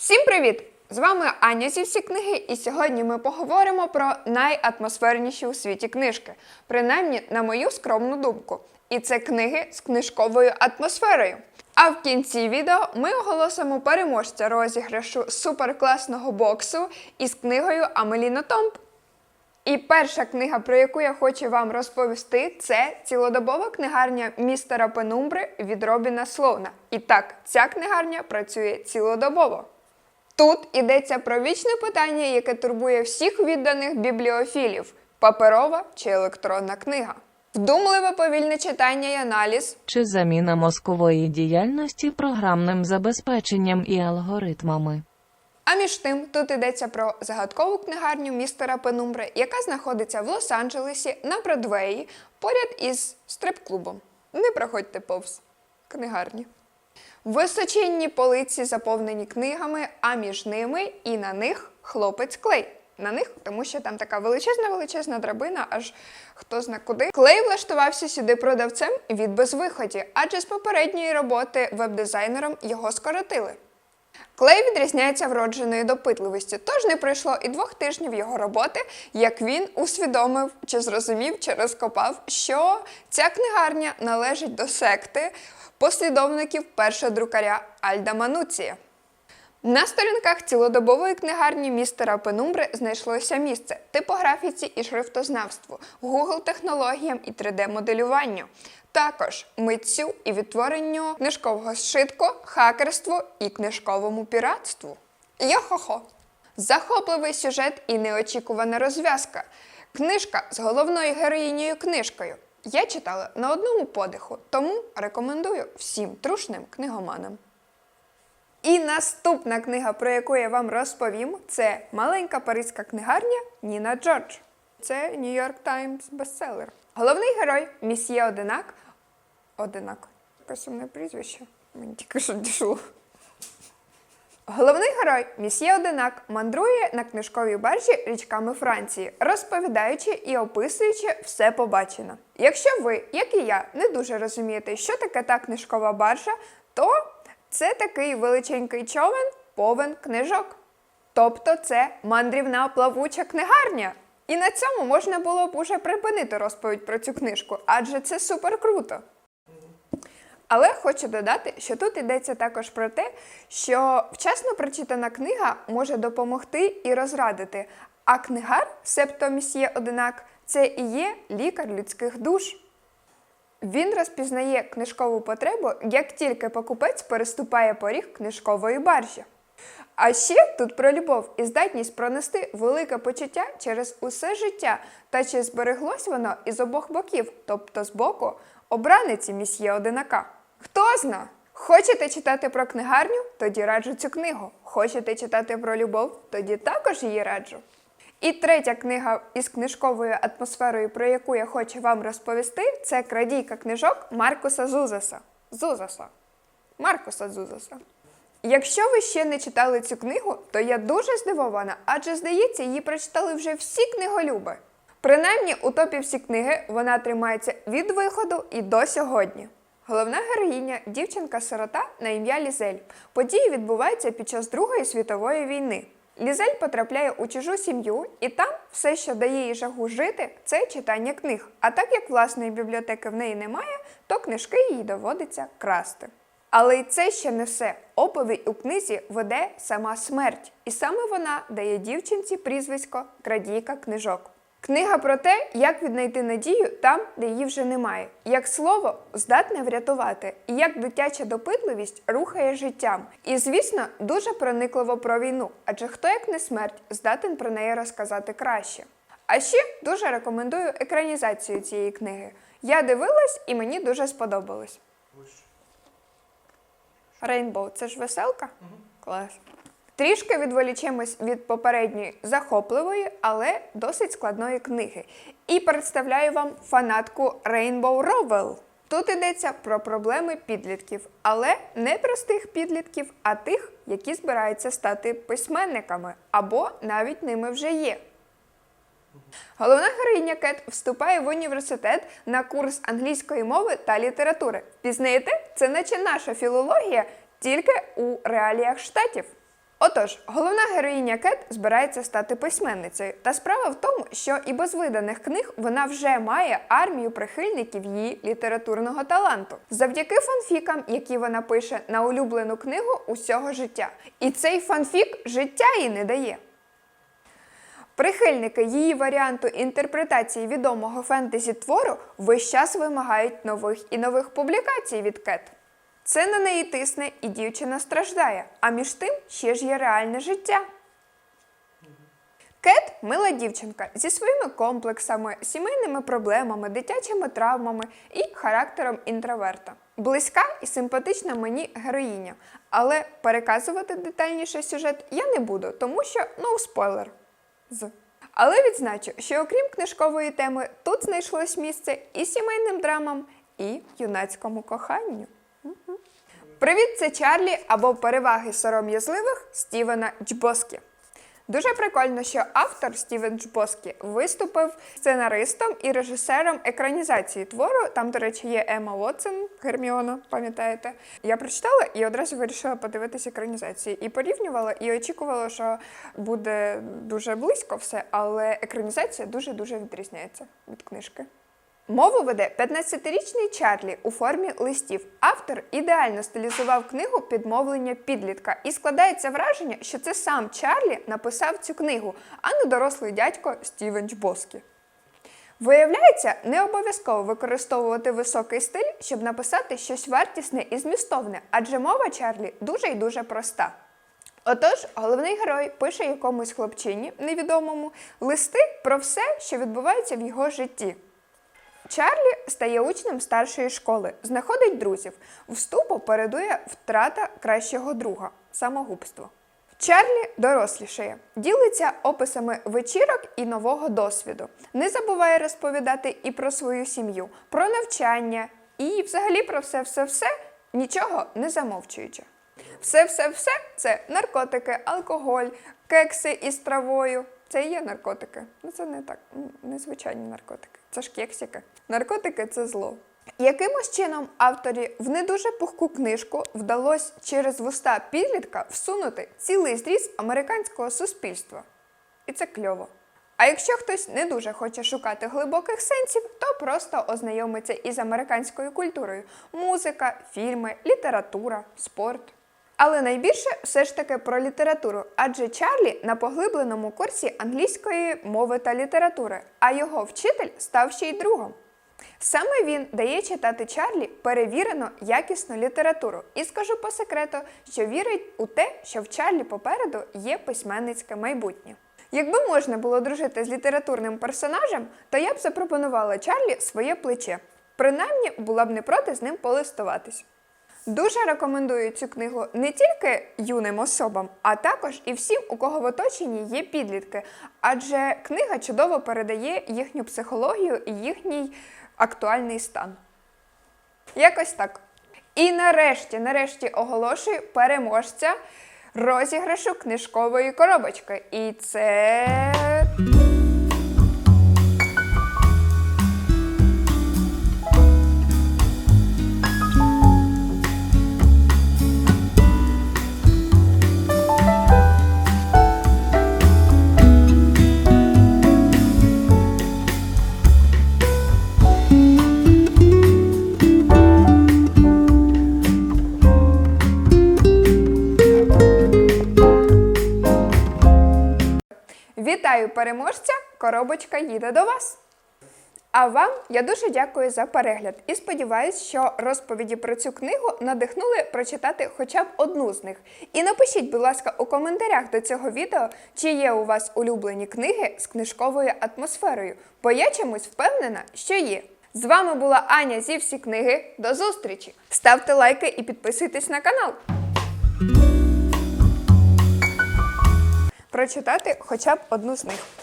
Всім привіт! З вами Аня зі всі книги, і сьогодні ми поговоримо про найатмосферніші у світі книжки, принаймні на мою скромну думку. І це книги з книжковою атмосферою. А в кінці відео ми оголосимо переможця розіграшу суперкласного боксу із книгою Амеліно Томп. І перша книга, про яку я хочу вам розповісти, це цілодобова книгарня містера Пенумбри від Робіна Слоуна. І так, ця книгарня працює цілодобово. Тут йдеться про вічне питання, яке турбує всіх відданих бібліофілів: паперова чи електронна книга. Вдумливе повільне читання і аналіз, чи заміна мозкової діяльності програмним забезпеченням і алгоритмами. А між тим, тут йдеться про загадкову книгарню містера Пенумбри, яка знаходиться в Лос-Анджелесі на Бродвеї поряд із стрип-клубом. Не проходьте повз книгарні. Височенні полиці заповнені книгами, а між ними і на них хлопець клей. На них, тому що там така величезна величезна драбина, аж хто зна куди. Клей влаштувався сюди продавцем від безвиході, адже з попередньої роботи веб-дизайнером його скоротили. Клей відрізняється вродженою допитливістю, тож не пройшло і двох тижнів його роботи, як він усвідомив, чи зрозумів, чи розкопав, що ця книгарня належить до секти послідовників першого друкаря Альда Мануція. На сторінках цілодобової книгарні містера Пенумбри знайшлося місце типографіці і шрифтознавству, Google технологіям і 3D-моделюванню. Також митцю і відтворенню книжкового зшитку, хакерству і книжковому піратству. Йо-хо-хо! Захопливий сюжет і неочікувана розв'язка. Книжка з головною героїнею книжкою. Я читала на одному подиху, тому рекомендую всім трушним книгоманам. І наступна книга, про яку я вам розповім, це маленька паризька книгарня Ніна Джордж. Це Нью-Йорк Таймс бестселер. Головний герой місьє Одинак. Одинак. Яке сумне прізвище. Мені тільки що дійшло. Головний герой місьє Одинак мандрує на книжковій баржі річками Франції, розповідаючи і описуючи все побачене. Якщо ви, як і я, не дуже розумієте, що таке та книжкова баржа, то це такий величенький човен, повен книжок. Тобто це мандрівна плавуча книгарня. І на цьому можна було б уже припинити розповідь про цю книжку, адже це супер круто. Але хочу додати, що тут йдеться також про те, що вчасно прочитана книга може допомогти і розрадити. А книгар, себто місьє Одинак, це і є лікар людських душ. Він розпізнає книжкову потребу, як тільки покупець переступає поріг книжкової баржі. А ще тут про любов і здатність пронести велике почуття через усе життя, та чи збереглось воно із обох боків, тобто з боку обраниці місьє Одинака. Хто? Хочете читати про книгарню? Тоді раджу цю книгу. Хочете читати про любов? Тоді також її раджу. І третя книга із книжковою атмосферою, про яку я хочу вам розповісти, це крадійка книжок Маркуса Зузаса. Зузаса. Маркуса Зузаса. Якщо ви ще не читали цю книгу, то я дуже здивована, адже здається, її прочитали вже всі книголюби. Принаймні, у топі всі книги вона тримається від виходу і до сьогодні. Головна героїня дівчинка-сирота на ім'я Лізель. Події відбуваються під час Другої світової війни. Лізель потрапляє у чужу сім'ю, і там все, що дає їй жагу жити, це читання книг. А так як власної бібліотеки в неї немає, то книжки їй доводиться красти. Але й це ще не все. Оповідь у книзі веде сама смерть, і саме вона дає дівчинці прізвисько крадійка книжок. Книга про те, як віднайти надію там, де її вже немає, як слово здатне врятувати, і як дитяча допитливість рухає життям. І, звісно, дуже проникливо про війну, адже хто як не смерть здатен про неї розказати краще. А ще дуже рекомендую екранізацію цієї книги. Я дивилась і мені дуже сподобалось. Рейнбоу це ж веселка? Клас. Трішки відволічемось від попередньої захопливої, але досить складної книги. І представляю вам фанатку Rainbow Rowell. Тут йдеться про проблеми підлітків, але не простих підлітків, а тих, які збираються стати письменниками або навіть ними вже є. Головна героїня Кет вступає в університет на курс англійської мови та літератури. Пізнаєте, це наче наша філологія, тільки у реаліях штатів. Отож, головна героїня Кет збирається стати письменницею. Та справа в тому, що і без виданих книг вона вже має армію прихильників її літературного таланту завдяки фанфікам, які вона пише на улюблену книгу усього життя. І цей фанфік життя їй не дає. Прихильники її варіанту інтерпретації відомого фентезі твору весь час вимагають нових і нових публікацій від Кет. Це на неї тисне і дівчина страждає, а між тим ще ж є реальне життя. Кет мила дівчинка зі своїми комплексами, сімейними проблемами, дитячими травмами і характером інтроверта. Близька і симпатична мені героїня, але переказувати детальніше сюжет я не буду, тому що ну спойлер. З. Але відзначу, що окрім книжкової теми, тут знайшлось місце і сімейним драмам, і юнацькому коханню. Привіт, це Чарлі або переваги сором'язливих Стівена Джбоскі. Дуже прикольно, що автор Стівен Джбоскі виступив сценаристом і режисером екранізації твору. Там, до речі, є Ема Уотсон, Герміона, пам'ятаєте? Я прочитала і одразу вирішила подивитися екранізації. І порівнювала, і очікувала, що буде дуже близько все, але екранізація дуже-дуже відрізняється від книжки. Мову веде 15-річний Чарлі у формі листів. Автор ідеально стилізував книгу підмовлення підлітка, і складається враження, що це сам Чарлі написав цю книгу, а не дорослий дядько Стівен Джбоскі. Виявляється, не обов'язково використовувати високий стиль, щоб написати щось вартісне і змістовне, адже мова Чарлі дуже і дуже проста. Отож, головний герой пише якомусь хлопчині невідомому листи про все, що відбувається в його житті. Чарлі стає учнем старшої школи, знаходить друзів. Вступу передує втрата кращого друга самогубство. Чарлі дорослішає, ділиться описами вечірок і нового досвіду. Не забуває розповідати і про свою сім'ю, про навчання, і взагалі про все-все-все, нічого не замовчуючи. Все-все-все це наркотики, алкоголь, кекси із травою. Це і є наркотики. Ну це не так, м, незвичайні наркотики. Це ж кексики. Наркотики це зло. Якимось чином авторі в не дуже пухку книжку вдалося через вуста підлітка всунути цілий зріз американського суспільства. І це кльово. А якщо хтось не дуже хоче шукати глибоких сенсів, то просто ознайомиться із американською культурою: музика, фільми, література, спорт. Але найбільше все ж таки про літературу, адже Чарлі на поглибленому курсі англійської мови та літератури, а його вчитель став ще й другом. Саме він дає читати Чарлі перевірену якісну літературу. І скажу по секрету, що вірить у те, що в Чарлі попереду є письменницьке майбутнє. Якби можна було дружити з літературним персонажем, то я б запропонувала Чарлі своє плече. Принаймні була б не проти з ним полистуватись. Дуже рекомендую цю книгу не тільки юним особам, а також і всім, у кого в оточенні є підлітки, адже книга чудово передає їхню психологію і їхній актуальний стан. Якось так. І нарешті, нарешті оголошую переможця розіграшу книжкової коробочки. І це. Переможця! Коробочка їде до вас. А вам я дуже дякую за перегляд і сподіваюся, що розповіді про цю книгу надихнули прочитати хоча б одну з них. І напишіть, будь ласка, у коментарях до цього відео, чи є у вас улюблені книги з книжковою атмосферою, бо я чомусь впевнена, що є. З вами була Аня зі всі книги. До зустрічі! Ставте лайки і підписуйтесь на канал. Прочитати хоча б одну з них.